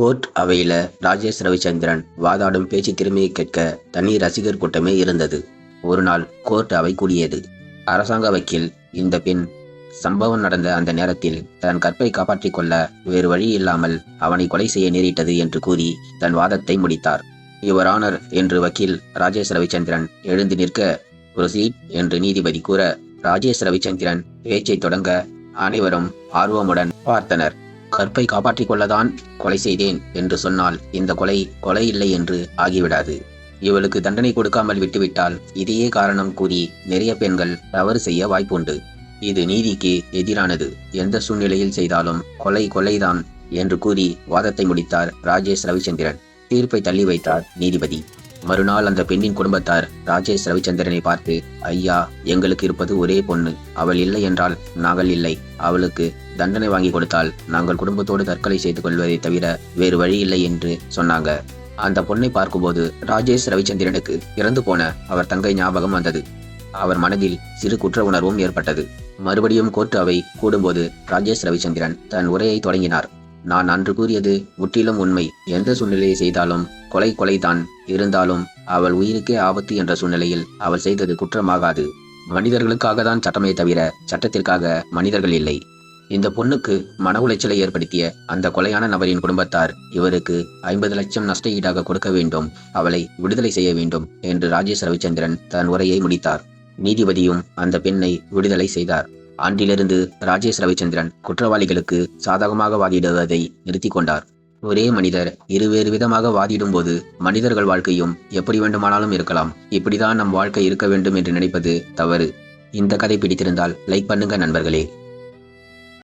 Court அவையில ராஜேஷ் ரவிச்சந்திரன் வாதாடும் பேச்சு திறமையை கேட்க தனி ரசிகர் கூட்டமே இருந்தது. ஒரு நாள் கோர்ட் அவை கூடியது. அரசாங்க வக்கீல் இந்த பெண் சம்பவம் நடந்த அந்த நேரத்தில் தன் கற்பை காப்பாற்றிக் கொள்ள வேறு வழி இல்லாமல் அவனை கொலை செய்ய நேரிட்டது என்று கூறி தன் வாதத்தை முடித்தார். யுவர் ஆனர் என்று வக்கீல் ராஜேஷ் ரவிச்சந்திரன் எழுந்து நிற்க ப்ரொசீட் என்று நீதிபதி கூற ராஜேஷ் ரவிச்சந்திரன் பேச்சை தொடங்க அனைவரும் ஆர்வமுடன் பார்த்தனர். கற்பை காப்பாற்றிக் கொள்ளதான் கொலை செய்தேன் என்று சொன்னால் இந்த கொலை கொலை இல்லை என்று ஆகிவிடாது. இவளுக்கு தண்டனை கொடுக்காமல் விட்டுவிட்டால் இதையே காரணம் கூறி நிறைய பெண்கள் தவறு செய்ய வாய்ப்புண்டு. இது நீதிக்கு எதிரானது. எந்த சூழ்நிலையில் செய்தாலும் கொலை கொலைதான் என்று கூறி வாதத்தை முடித்தார் ராஜேஷ் ரவிச்சந்திரன். தீர்ப்பை தள்ளி வைத்தார் நீதிபதி. மறுநாள் அந்த பெண்ணின் குடும்பத்தார் ராஜேஷ் ரவிச்சந்திரனை பார்த்து ஐயா எங்களுக்கு இருப்பது ஒரே பொண்ணு. அவள் இல்லை என்றால் நாங்கள் இல்லை. அவளுக்கு தண்டனை வாங்கி கொடுத்தால் நாங்கள் குடும்பத்தோடு தற்கொலை செய்து கொள்வதை தவிர வேறு வழி இல்லை என்று சொன்னாங்க. அந்த பொண்ணை பார்க்கும்போது ராஜேஷ் ரவிச்சந்திரனுக்கு இறந்து போன அவர் தங்கை ஞாபகம் வந்தது. அவர் மனதில் சிறு குற்ற உணர்வும் ஏற்பட்டது. மறுபடியும் கோர்ட்டு அவை கூடும்போது ராஜேஷ் ரவிச்சந்திரன் தன் உரையை தொடங்கினார். நான் அன்று கூறியது முற்றிலும் உண்மை. எந்த சூழ்நிலையை செய்தாலும் கொலை கொலைதான். இருந்தாலும் அவள் உயிருக்கே ஆபத்து என்ற சூழ்நிலையில் அவள் செய்தது குற்றமாகாது. மனிதர்களுக்காக தான் சட்டமே தவிர சட்டத்திற்காக மனிதர்கள் இல்லை. இந்த பொண்ணுக்கு மன உளைச்சலை ஏற்படுத்திய அந்த கொலையான நபரின் குடும்பத்தார் இவருக்கு ஐம்பது லட்சம் நஷ்ட ஈடாக கொடுக்க வேண்டும் அவளை விடுதலை செய்ய வேண்டும் என்று ராஜேஷ் ரவிச்சந்திரன் தன் உரையை முடித்தார். நீதிபதியும் அந்த பெண்ணை விடுதலை செய்தார். ஆண்டிலிருந்து ராஜேஷ் ரவிச்சந்திரன் குற்றவாளிகளுக்கு சாதகமாக வாதிடுவதை நிறுத்தி கொண்டார். ஒரே மனிதர் இருவேறு விதமாக வாதிடும் போது மனிதர்கள் வாழ்க்கையும் எப்படி வேண்டுமானாலும் இருக்கலாம். இப்படிதான் நம் வாழ்க்கை இருக்க வேண்டும் என்று நினைப்பது தவறு. இந்த கதை பிடித்திருந்தால் லைக் பண்ணுங்க நண்பர்களே.